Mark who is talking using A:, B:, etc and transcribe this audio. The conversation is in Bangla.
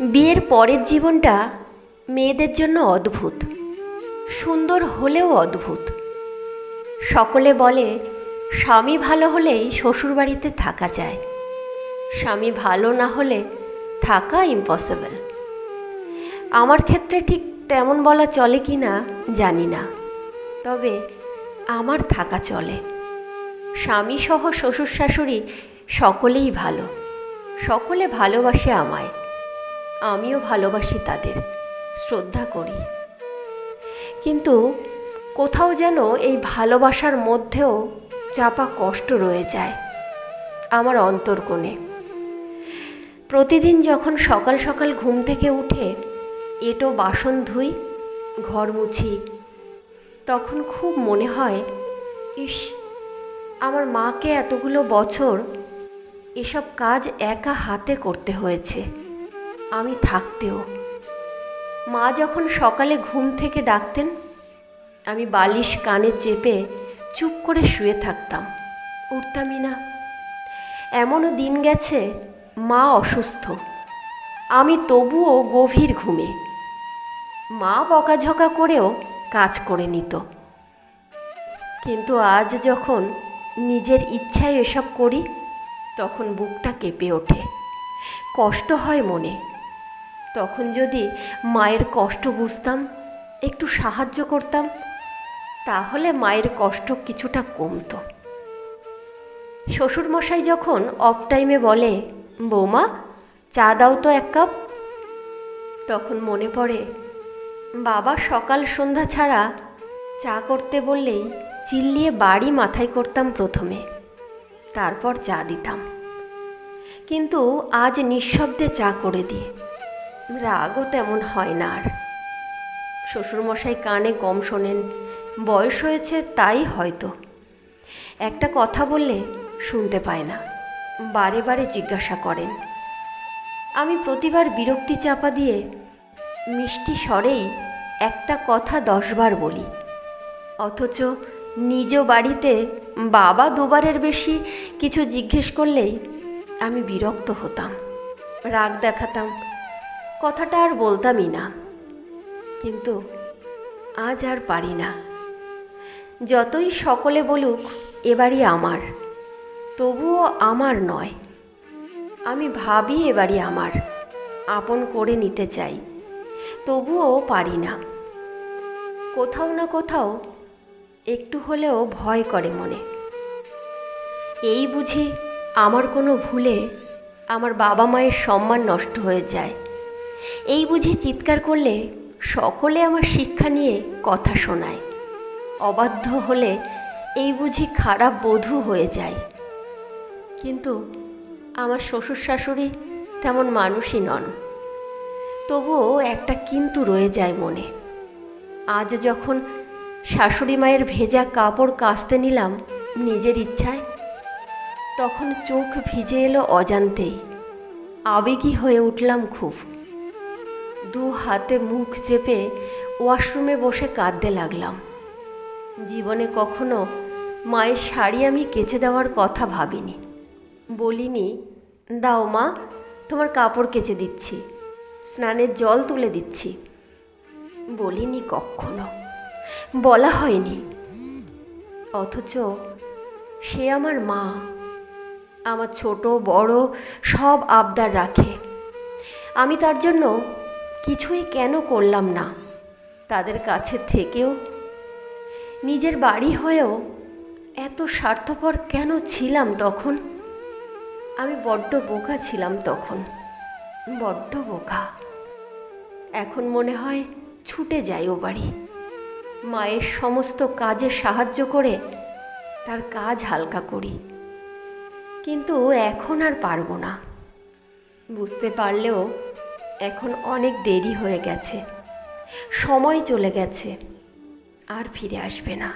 A: বিয়ের পরের জীবনটা মেয়েদের জন্য অদ্ভুত, সুন্দর হলেও অদ্ভুত। সকলে বলে, স্বামী ভালো হলেই শ্বশুরবাড়িতে থাকা যায়। স্বামী ভালো না হলে থাকা ইম্পসিবল আমার ক্ষেত্রে ঠিক তেমন বলা চলে কি না জানি না, তবে আমার থাকা চলে। স্বামী সহ শ্বশুর শাশুড়ি সকলেই ভালো, সকলে ভালোবাসে আমায়। আমিও ভালোবাসি তাদের, শ্রদ্ধা করি। কিন্তু কোথাও যেন এই ভালোবাসার মধ্যেও চাপা কষ্ট রয়ে যায় আমার অন্তর্কোণে। প্রতিদিন যখন সকাল সকাল ঘুম থেকে উঠে এটো বাসন ধুই, ঘর মুছি, তখন খুব মনে হয়, ইস, আমার মাকে এতগুলো বছর এসব কাজ একা হাতে করতে হয়েছে। আমি থাকতেও। মা যখন সকালে ঘুম থেকে ডাকতেন, আমি বালিশ কানে চেপে চুপ করে শুয়ে থাকতাম। উঠতামই না এমনও দিন গেছে, মা অসুস্থ। আমি তবুও গভীর ঘুমে। মা বকাঝকা করেও কাজ করে নিত। কিন্তু আজ যখন নিজের ইচ্ছায় এসব করি, তখন বুকটা কেঁপে ওঠে। কষ্ট হয় মনে। তখন যদি মায়ের কষ্ট বুঝতাম, একটু সাহায্য করতাম, তাহলে মায়ের কষ্ট কিছুটা কমতো। শ্বশুরমশাই যখন অফ টাইমে বলে, বৌমা, চা দাও তো এক কাপ, তখন মনে পড়ে, বাবা সকাল সন্ধ্যা ছাড়া চা করতে বললেই চিল্লিয়ে বাড়ি মাথায় করতাম প্রথমে, তারপর চা দিতাম। কিন্তু আজ নিঃশব্দে চা করে দিয়ে রাগও তেমন হয় না আর। শ্বশুরমশাই কানে কম শোনেন, বয়স হয়েছে তাই হয়তো। একটা কথা বললে শুনতে পায় না, বারে বারে জিজ্ঞাসা করেন। আমি প্রতিবার বিরক্তি চাপা দিয়ে মিষ্টি স্বরেই একটা কথা দশবার বলি। অথচ নিজ বাড়িতে বাবা দুবারের বেশি কিছু জিজ্ঞেস করলেই আমি বিরক্ত হতাম, রাগ দেখাতাম। কথাটা আর বলতামই না। কিন্তু আজ আর পারি না। যতই সকলে বলুক, এবারই আমার। তবুও আমার নয়। আমি ভাবি এবারই আমার। আপন করে নিতে চাই। তবুও পারি না। কোথাও না কোথাও একটু হলেও ভয় করে মনে। এই বুঝি আমার কোনো ভুলে আমার বাবা মায়ের সম্মান নষ্ট হয়ে যায়। এই বুঝি চিৎকার করলে সকলে আমার শিক্ষা নিয়ে কথা শোনায়। অবাধ্য হলে এই বুঝি খারাপ বধূ হয়ে যায়। কিন্তু আমার শ্বশুর শাশুড়ি তেমন মানুষই নন। তবুও একটা কিন্তু রয়ে যায় মনে। আজ যখন শাশুড়ি মায়ের ভেজা কাপড় কাচতে নিলাম নিজের ইচ্ছায়, তখন চোখ ভিজে এলো অজান্তেই। আবেগী হয়ে উঠলাম খুব। দু হাতে মুখ চেপে ওয়াশরুমে বসে কাঁদতে লাগলাম। জীবনে কখনো মায়ের শাড়ি আমি কেচে দেওয়ার কথা ভাবিনি। বলিনি, দাও মা, তোমার কাপড় কেচে দিচ্ছি, স্নানের জল তুলে দিচ্ছি। বলিনি কখনো। বলা হয়নি। অথচ সে আমার মা, আমার ছোট, বড় সব আবদার রাখে। আমি তার জন্য কিছুই কেন করলাম না? তাদের কাছে থেকেও, নিজের বাড়ি হয়েও এত স্বার্থপর কেন ছিলাম তখন? আমি বড্ড বোকা ছিলাম তখন, বড্ড বোকা। এখন মনে হয় ছুটে যাই ও বাড়ি। মায়ের সমস্ত কাজে সাহায্য করে তার কাজ হালকা করি। কিন্তু এখন আর পারব না। বুঝতে পারলেও এখন অনেক দেরি হয়ে গেছে। সময় চলে গেছে। আর ফিরে আসবে না।